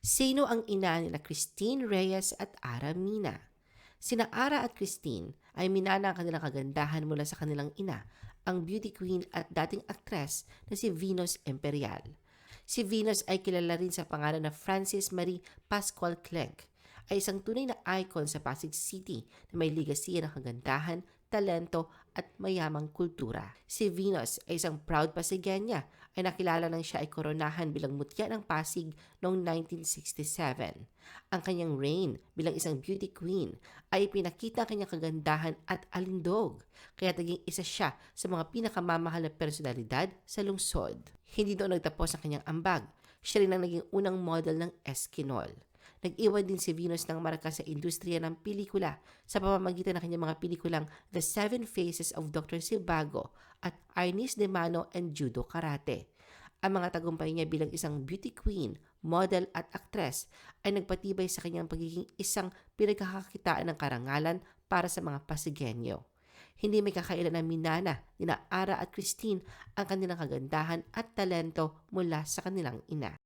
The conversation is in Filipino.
Sino ang ina nila Christine Reyes at Ara Mina? Sina Ara at Christine ay minana ang kanilang kagandahan mula sa kanilang ina, ang beauty queen at dating aktres na si Venus Imperial. Si Venus ay kilala rin sa pangalan na Francis Marie Pascual Clegg, ay isang tunay na icon sa Pasig City na may ligasiya ng kagandahan, talento at mayamang kultura. Si Venus ay isang proud Pasigenya ay nakilala nang siya ay koronahan bilang mutya ng Pasig noong 1967. Ang kanyang reign bilang isang beauty queen ay pinakita ang kanyang kagandahan at alindog, kaya naging isa siya sa mga pinakamamahal na personalidad sa lungsod. Hindi doon nagtapos ang kanyang ambag. Siya rin ang naging unang model ng Eskinol. Nag-iwan din si Venus ng marka sa industriya ng pelikula sa pamamagitan ng kanyang mga pelikulang The Seven Faces of Dr. Silvago at Ernest de Mano and Judo Karate. Ang mga tagumpay niya bilang isang beauty queen, model at actress ay nagpatibay sa kanyang pagiging isang pinagkakakitaan ng karangalan para sa mga Pasigenyo. Hindi may kakailan na minana ni Ara at Christine ang kanilang kagandahan at talento mula sa kanilang ina.